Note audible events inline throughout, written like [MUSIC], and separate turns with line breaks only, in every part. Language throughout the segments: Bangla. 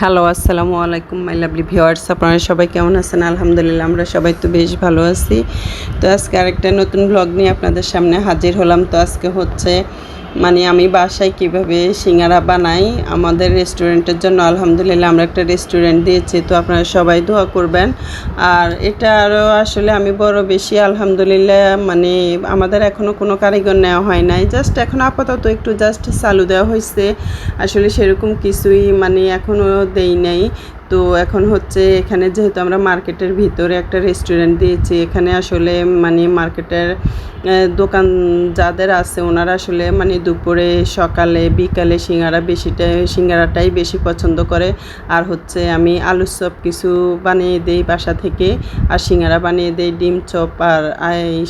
হ্যালো আসসালামু আলাইকুম মাই লাভলি ভিওয়ার্স আপনারা সবাই কেমন আছেন? আলহামদুলিল্লাহ, আমরা সবাই তো বেশ ভালো আছি। তো আজকে আরেকটা নতুন ব্লগ নিয়ে আপনাদের সামনে হাজির হলাম। তো আজকে হচ্ছে মানে আমি বাসায় কীভাবে সিঙ্গারা বানাই আমাদের রেস্টুরেন্টের জন্য, আলহামদুলিল্লাহ আমরা একটা রেস্টুরেন্ট দিয়েছি, তো আপনারা সবাই দোয়া করবেন। আর এটা আরও আসলে আমি বড় বেশি, আলহামদুলিল্লাহ মানে আমাদের এখনও কোনো কারিগর নেওয়া হয় নাই। জাস্ট এখন আপাতত একটু জাস্ট চালু দেওয়া হয়েছে আসলে সেরকম কিছুই মানে এখনও দেই নাই। তো এখন হচ্ছে এখানে যেহেতু আমরা মার্কেটের ভিতরে একটা রেস্টুরেন্ট দিয়েছি, এখানে আসলে মানে মার্কেটের দোকান যাদের আছে ওনারা আসলে মানে দুপুরে, সকালে, বিকালে সিঙ্গারা বেশিটা সিঙ্গারাটাই বেশি পছন্দ করে। আর হচ্ছে আমি আলুর চপ কিছু বানিয়ে দেই বাসা থেকে, আর সিঙ্গারা বানিয়ে দেই, ডিম চপ আর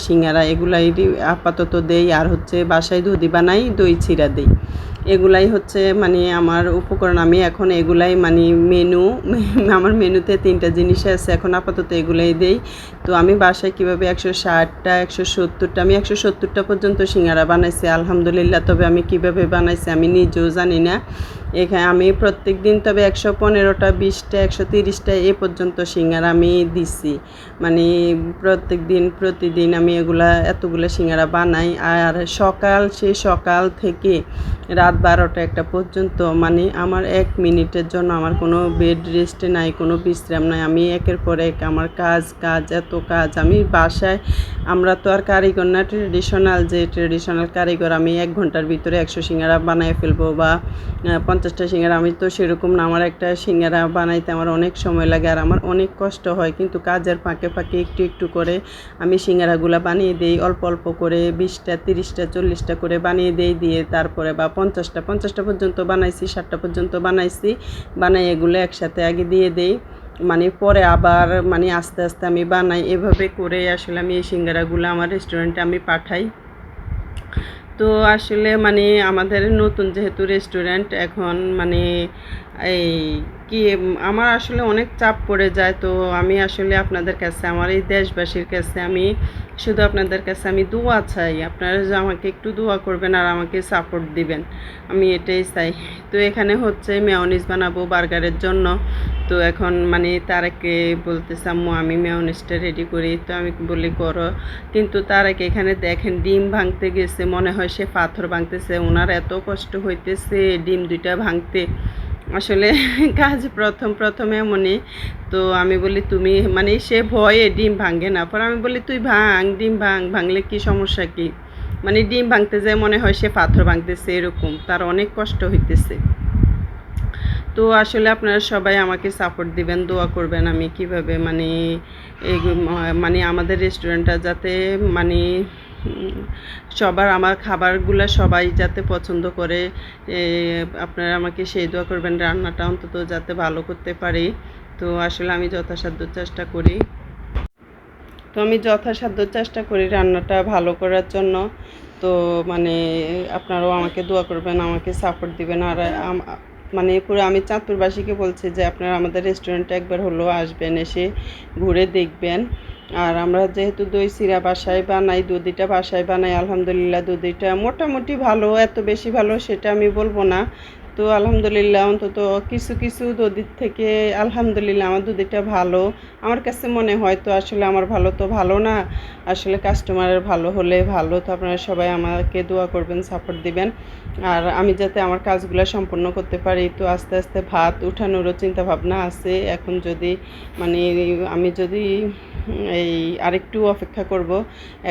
সিঙ্গারা এগুলাই আপাতত দেই। আর হচ্ছে বাসায় দুধি বানাই, দই চিরা দেই। এগুলাই হচ্ছে মানে আমার উপকরণ। আমি এখন এগুলাই মানে মেনু [LAUGHS] আমার মেনুতে তিনটা জিনিস আছে। এখন আপাতত এগুলাই দেই। তো আমি বাসায় কীভাবে একশো ষাটটা, একশো সত্তরটা, আমি একশো সত্তরটা পর্যন্ত সিঙ্গারা বানাইছি, আলহামদুলিল্লাহ। তবে আমি কীভাবে বানাইছি আমি নিজেও জানি না। এখানে আমি প্রত্যেক দিন তবে একশো পনেরোটা বিশটা একশো তিরিশটা এ পর্যন্ত সিঙ্গারা আমি দিছি। মানে প্রত্যেক দিন প্রতিদিন আমি এগুলা এতগুলো সিঙ্গারা বানাই। আর সকাল সেই সকাল থেকে রাত বারোটা একটা পর্যন্ত মানে আমার এক মিনিটের জন্য আমার কোনো বেড রেস্টে নাই কোনো বিশ্রাম নাই। আমি একের পর এক আমার কাজ কাজ এত কাজ। আমি বাসায় আমরা তো আর কারিগর না ট্রেডিশনাল যে ট্রেডিশনাল কারিগর আমি এক ঘণ্টার ভিতরে একশো সিঙ্গারা বানায় ফেলব বা আহ, পঞ্চাশটা সিঙ্গারা, আমি তো সেরকম না। আমার একটা সিঙ্গারা বানাইতে আমার অনেক সময় লাগে আর আমার অনেক কষ্ট হয়। কিন্তু কাজের ফাঁকে ফাঁকে একটু একটু করে আমি সিঙ্গারাগুলো বানিয়ে দিই। অল্প অল্প করে বিশটা, তিরিশটা, চল্লিশটা করে বানিয়ে দিই দিয়ে তারপরে বা পঞ্চাশটা পঞ্চাশটা পর্যন্ত বানাইছি, ষাটটা পর্যন্ত বানাইছি। বানাই এগুলো একসাথে আগে দিয়ে দেই। মানে পরে আবার মানে আস্তে আস্তে আমি বানাই। এভাবে করে আসলে আমি এই সিঙ্গারাগুলো আমার রেস্টুরেন্টে আমি পাঠাই। তো আসলে মানে আমাদের নতুন যেহেতু রেস্টুরেন্ট এখন মানে এই কি, আমার আসলে অনেক চাপ পড়ে যায়। তো আমি আসলে আপনাদের কাছে, আমার এই দেশবাসীর কাছে আমি শুধু আপনাদের কাছে আমি দোয়া চাই। আপনারা যে আমাকে একটু দোয়া করবেন আর আমাকে সাপোর্ট দিবেন, আমি এটাই চাই। তো এখানে হচ্ছে মেয়নিজ বানাবো বার্গারের জন্য। তো এখন মানে তারাকে বলতেছে, আম্মু, আমি মেয়নিজটা রেডি করি। তো আমি বলি, করো। কিন্তু তারাকে এখানে দেখেন, ডিম ভাঙতে গেছে। মনে হয় সে পাথর ভাঙতেছে। ওনার এত কষ্ট হইতেছে ডিম দুইটা ভাঙতে। আসলে [LAUGHS] কাজ প্রথম প্রথম এমনই। তো আমি বলি, তুমি মানে সে ভয়ে ডিম ভাঙে না। পর আমি বলি, তুই ভাঙ, ডিম ভাঙ, ভাঙলে কি সমস্যা কি? মানে ডিম ভাঙতে যায়, মনে হয় সে পাথর ভাঙতেছে, এরকম। তার অনেক কষ্ট হইতেছে। তো আসলে আপনারা সবাই আমাকে সাপোর্ট দিবেন, দোয়া করবেন আমি কীভাবে মানে মানে আমাদের রেস্টুরেন্টটা যাতে মানে সবার আমার খাবারগুলো সবাই যাতে পছন্দ করে আপনারা আমাকে সেই দোয়া করবেন রান্নাটা অন্তত যাতে ভালো করতে পারি। তো আসলে আমি যথাসাধ্য চেষ্টা করি। তো আমি যথাসাধ্য চেষ্টা করি রান্নাটা ভালো করার জন্য। তো মানে আপনারাও আমাকে দোয়া করবেন, আমাকে সাপোর্ট দিবেন। আর মানে পুরো আমি চাঁদপুরবাসীকে বলছি যে, আপনারা আমাদের রেস্টুরেন্টে একবার হলেও আসবেন, এসে ঘুরে দেখবেন। আর আমরা যেহেতু দই চিরা বাসায় বানাই দুধিটা বাসায় বানাই, আলহামদুলিল্লাহ দুধিটা মোটামুটি ভালো, এত বেশি ভালো সেটা আমি বলব না। তো আলহামদুলিল্লাহ, অন্তত কিছু কিছু দুধের থেকে আলহামদুলিল্লাহ আমার দুধিটা ভালো। আমার কাছে মনে হয় তো আসলে আমার ভালো তো ভালো না, আসলে কাস্টমারের ভালো হলে ভালো, তো আপনারা সবাই আমাকে দোয়া করবেন সাপোর্ট দিবেন। আর আমি যাতে আমার কাজগুলো সম্পূর্ণ করতে পারি, তো আস্তে আস্তে ভাত উঠানোরও চিন্তা ভাবনা আছে। এখন যদি মানে আমি যদি এই আরেকটু অপেক্ষা করব,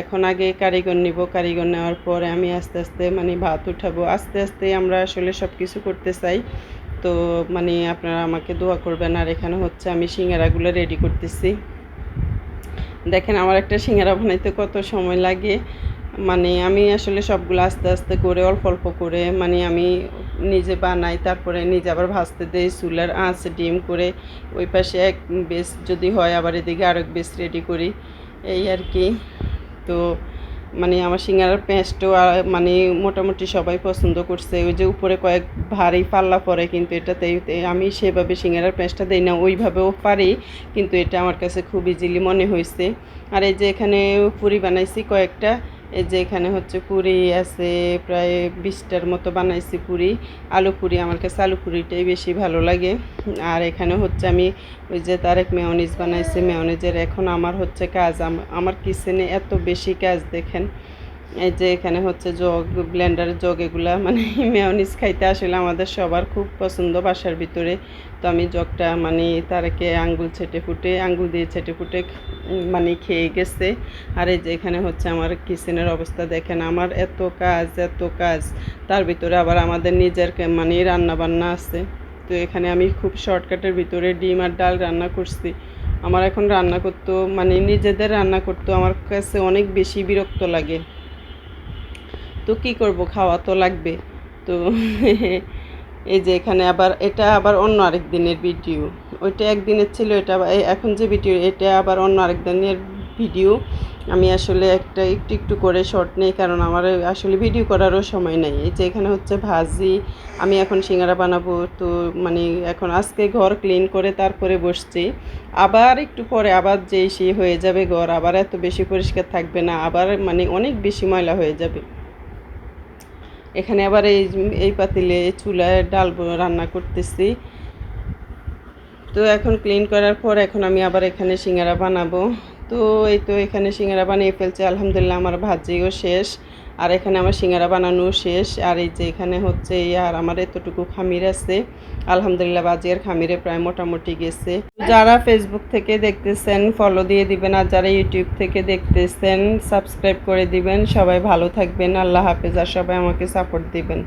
এখন আগে কারিগর নিব, কারিগর নেওয়ার পরে আমি আস্তে আস্তে মানে ভাত উঠাবো। আস্তে আস্তে আমরা আসলে সব কিছু করতে চাই তো মানে আপনারা আমাকে দোয়া করবেন, আর এখানে হচ্ছে আমি সিঙ্গারাগুলো রেডি করতেছি। দেখেন আমার একটা সিঙ্গারা বানাইতে কত সময় লাগে। মানে আমি আসলে সবগুলো আস্তে আস্তে করে, অল্প অল্প করে মানে আমি নিজে বানাই, তারপরে নিজে আবার ভাজতে দিই, চুলার আঁচ, ডিম করে ওই পাশে এক বেস যদি হয়, আবার এদিকে আরেক বেস রেডি করি। এই আর কি। তো মানে আমার সিঙ্গারার পেঁয়াজটাও মানে মোটামুটি সবাই পছন্দ করছে। ওই যে উপরে কয়েক ভারী পাল্লা পরে কিন্তু এটাতে আমি সেভাবে সিঙ্গারার পেঁয়াজটা দিই না, ওইভাবেও পারি, কিন্তু এটা আমার কাছে খুব ইজিলি মনে হয়েছে আর এই যে এখানে পুরি বানাইছি কয়েকটা এই যে এখানে হচ্ছে পুরি আছে, প্রায় বিশটার মতো বানাইছি পুরি। আলু পুরি, আমার কাছে আলু পুরিটাই বেশি ভালো লাগে। আর এখানে হচ্ছে আমি ওই যে তারেক মেয়নিজ বানাইছি, মেয়নিজের এখন আমার হচ্ছে কাজ। আমার কিচেনে এত বেশি কাজ, দেখেন। এই যে এখানে হচ্ছে জগ ব্লেন্ডারের জগ এগুলা মানে [LAUGHS] মেয়নিজ খাইতে আসলে আমাদের সবার খুব পছন্দ বাসার ভিতরে। তো আমি জগটা মানে তারকে আঙ্গুল ছেটে ফুটে, আঙ্গুল দিয়ে ছেটে ফুটে মানে খেয়ে গেছে। আর এই যে এখানে হচ্ছে আমার কিচেনের অবস্থা দেখেন, আমার এত কাজ এত কাজ। তার ভিতরে আবার আমাদের নিজের মানে রান্না বান্না আছে। তো এখানে আমি খুব শর্টকাটের ভিতরে ডিম আর ডাল রান্না করছি। আমার এখন রান্না করতো মানে নিজেদের রান্না করতো আমার কাছে অনেক বেশি বিরক্ত লাগে। তো কি করব? খাওয়া তো লাগবে। তো [LAUGHS] এই যে এখানে আবার, এটা আবার অন্য আরেক দিনের ভিডিও। ওইটা একদিনের ছিল, এটা এখন যে ভিডিও, এটা আবার অন্য আরেক দিনের ভিডিও। আমি আসলে একটা একটু একটু করে শর্ট নেই, কারণ আমার আসলে ভিডিও করারও সময় নেই। এই যে এখানে হচ্ছে ভাজি, আমি এখন সিঙ্গারা বানাবো, তো মানে এখন আজকে ঘর ক্লিন করে তারপরে বসছি। আবার একটু পরে আবার যেই সে হয়ে যাবে ঘর, আবার এত বেশি পরিষ্কার থাকবে না, আবার মানে অনেক বেশি ময়লা হয়ে যাবে। এখানে আবার এই এই পাতিলে চুলায় ডাল রান্না করতেছি। তো এখন ক্লিন করার পর এখন আমি আবার এখানে সিঙ্গারা বানাবো। তো এই তো এখানে সিঙ্গারা বানিয়ে ফেলছে, আলহামদুলিল্লাহ আমার ভাজিও শেষ। আর এখানে আমার সিঙ্গারা বানানো শেষ। আর এই যে এখানে হচ্ছে আর আমার এতটুকু খামির আছে। আলহামদুলিল্লাহ বাজিয়ার খামিরে প্রায় মোটামুটি গেছে। যারা ফেসবুক থেকে দেখতেছেন ফলো দিয়ে দিবেন। আর যারা ইউটিউব থেকে দেখতেছেন সাবস্ক্রাইব করে দিবেন। সবাই ভালো থাকবেন। আল্লাহ হাফেজ। আর সবাই আমাকে সাপোর্ট দিবেন।